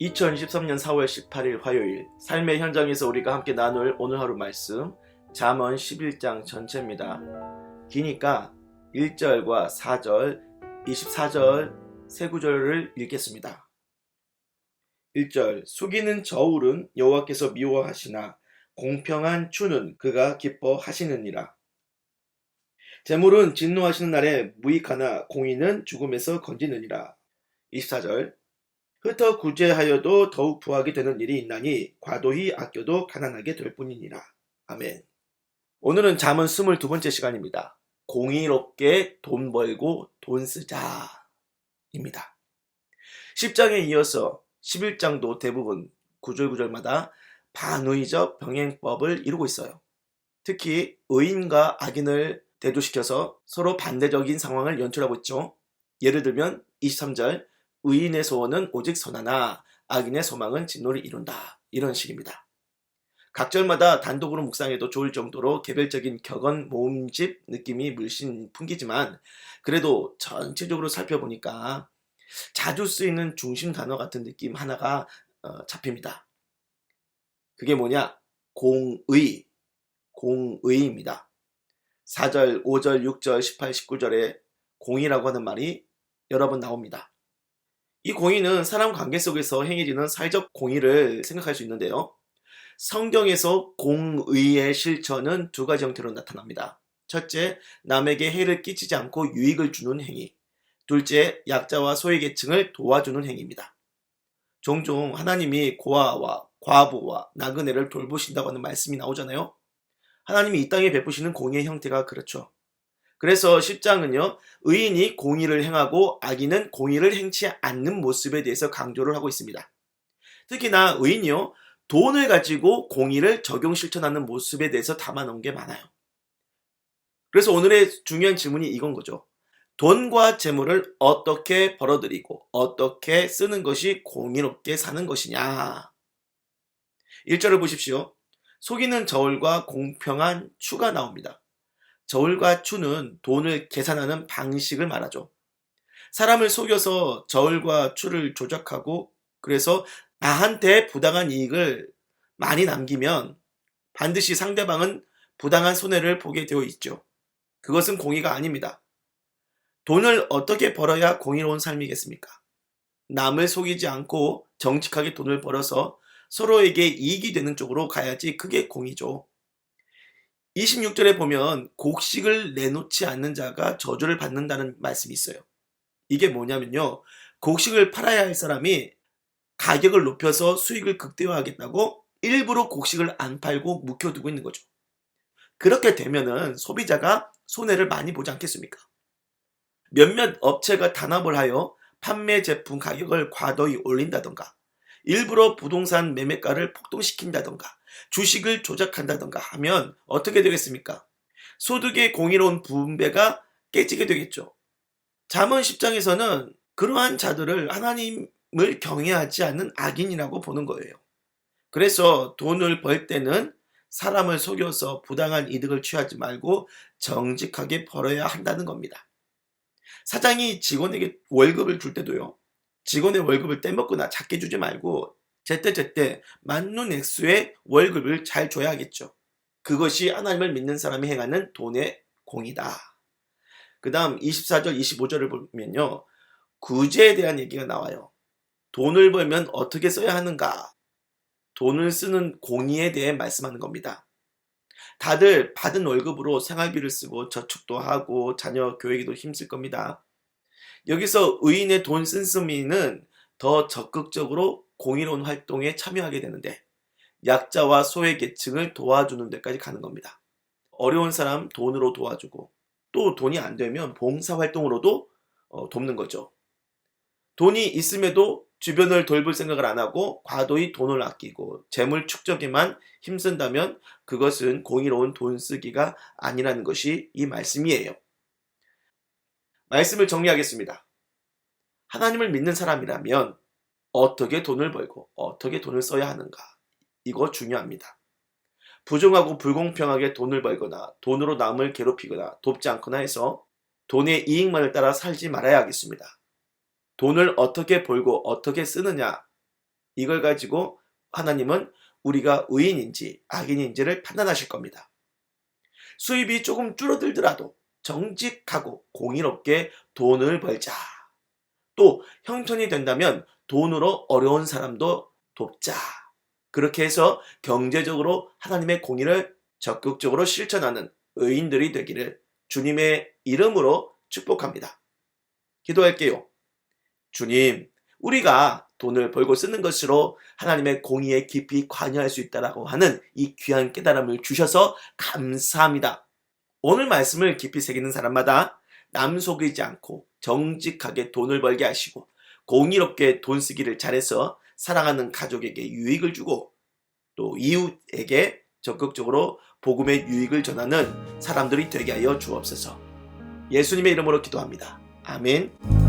2023년 4월 18일 화요일 삶의 현장에서 우리가 함께 나눌 오늘 하루 말씀 잠언 11장 전체입니다. 기니까 1절과 4절, 24절 세 구절을 읽겠습니다. 1절 속이는 저울은 여호와께서 미워하시나 공평한 추는 그가 기뻐하시느니라. 재물은 진노하시는 날에 무익하나 공의는 죽음에서 건지느니라. 24절 흩어 구제하여도 더욱 부하게 되는 일이 있나니 과도히 아껴도 가난하게 될 뿐이니라. 아멘. 오늘은 잠언 22번째 시간입니다. 공의롭게 돈 벌고 돈 쓰자. 입니다. 10장에 이어서 11장도 대부분 구절구절마다 반의적 병행법을 이루고 있어요. 특히 의인과 악인을 대조시켜서 서로 반대적인 상황을 연출하고 있죠. 예를 들면 23절 의인의 소원은 오직 선하나 악인의 소망은 진노를 이룬다. 이런 식입니다. 각 절마다 단독으로 묵상해도 좋을 정도로 개별적인 격언 모음집 느낌이 물씬 풍기지만 그래도 전체적으로 살펴보니까 자주 쓰이는 중심 단어 같은 느낌 하나가 어, 잡힙니다. 그게 뭐냐? 공의, 공의입니다. 4절, 5절, 6절, 18, 19절에 공의라고 하는 말이 여러 번 나옵니다. 이 공의는 사람 관계 속에서 행해지는 사회적 공의를 생각할 수 있는데요. 성경에서 공의의 실천은 두 가지 형태로 나타납니다. 첫째, 남에게 해를 끼치지 않고 유익을 주는 행위. 둘째, 약자와 소외계층을 도와주는 행위입니다. 종종 하나님이 고아와 과부와 나그네를 돌보신다고 하는 말씀이 나오잖아요. 하나님이 이 땅에 베푸시는 공의의 형태가 그렇죠. 그래서 10장은요, 의인이 공의를 행하고 악인은 공의를 행치 않는 모습에 대해서 강조를 하고 있습니다. 특히나 의인이요, 돈을 가지고 공의를 적용 실천하는 모습에 대해서 담아놓은 게 많아요. 그래서 오늘의 중요한 질문이 이건 거죠. 돈과 재물을 어떻게 벌어들이고 어떻게 쓰는 것이 공의롭게 사는 것이냐. 1절을 보십시오. 속이는 저울과 공평한 추가 나옵니다. 저울과 추는 돈을 계산하는 방식을 말하죠. 사람을 속여서 저울과 추를 조작하고 그래서 나한테 부당한 이익을 많이 남기면 반드시 상대방은 부당한 손해를 보게 되어 있죠. 그것은 공의가 아닙니다. 돈을 어떻게 벌어야 공의로운 삶이겠습니까? 남을 속이지 않고 정직하게 돈을 벌어서 서로에게 이익이 되는 쪽으로 가야지 그게 공의죠. 26절에 보면 곡식을 내놓지 않는 자가 저주를 받는다는 말씀이 있어요. 이게 뭐냐면요. 곡식을 팔아야 할 사람이 가격을 높여서 수익을 극대화하겠다고 일부러 곡식을 안 팔고 묵혀두고 있는 거죠. 그렇게 되면은 소비자가 손해를 많이 보지 않겠습니까? 몇몇 업체가 단합을 하여 판매 제품 가격을 과도히 올린다던가 일부러 부동산 매매가를 폭등시킨다던가 주식을 조작한다던가 하면 어떻게 되겠습니까? 소득의 공의로운 분배가 깨지게 되겠죠. 잠언 10장에서는 그러한 자들을 하나님을 경외하지 않는 악인이라고 보는 거예요. 그래서 돈을 벌 때는 사람을 속여서 부당한 이득을 취하지 말고 정직하게 벌어야 한다는 겁니다. 사장이 직원에게 월급을 줄 때도요. 직원의 월급을 떼먹거나 작게 주지 말고 제때제때 맞는 액수의 월급을 잘 줘야겠죠. 그것이 하나님을 믿는 사람이 행하는 돈의 공이다. 그 다음 24절, 25절을 보면요. 구제에 대한 얘기가 나와요. 돈을 벌면 어떻게 써야 하는가? 돈을 쓰는 공의에 대해 말씀하는 겁니다. 다들 받은 월급으로 생활비를 쓰고 저축도 하고 자녀 교육에도 힘쓸 겁니다. 여기서 의인의 돈 쓴쓰미는 더 적극적으로 공의로운 활동에 참여하게 되는데 약자와 소외 계층을 도와주는 데까지 가는 겁니다. 어려운 사람 돈으로 도와주고 또 돈이 안 되면 봉사 활동으로도 어, 돕는 거죠. 돈이 있음에도 주변을 돌볼 생각을 안 하고 과도히 돈을 아끼고 재물 축적에만 힘쓴다면 그것은 공의로운 돈 쓰기가 아니라는 것이 이 말씀이에요. 말씀을 정리하겠습니다. 하나님을 믿는 사람이라면 어떻게 돈을 벌고 어떻게 돈을 써야 하는가? 이거 중요합니다. 부정하고 불공평하게 돈을 벌거나 돈으로 남을 괴롭히거나 돕지 않거나 해서 돈의 이익만을 따라 살지 말아야 하겠습니다. 돈을 어떻게 벌고 어떻게 쓰느냐 이걸 가지고 하나님은 우리가 의인인지 악인인지를 판단하실 겁니다. 수입이 조금 줄어들더라도 정직하고 공의롭게 돈을 벌자. 또 형편이 된다면 돈으로 어려운 사람도 돕자. 그렇게 해서 경제적으로 하나님의 공의를 적극적으로 실천하는 의인들이 되기를 주님의 이름으로 축복합니다. 기도할게요. 주님, 우리가 돈을 벌고 쓰는 것으로 하나님의 공의에 깊이 관여할 수 있다라고 하는 이 귀한 깨달음을 주셔서 감사합니다. 오늘 말씀을 깊이 새기는 사람마다 남 속이지 않고 정직하게 돈을 벌게 하시고 공의롭게 돈 쓰기를 잘해서 사랑하는 가족에게 유익을 주고 또 이웃에게 적극적으로 복음의 유익을 전하는 사람들이 되게 하여 주옵소서. 예수님의 이름으로 기도합니다. 아멘.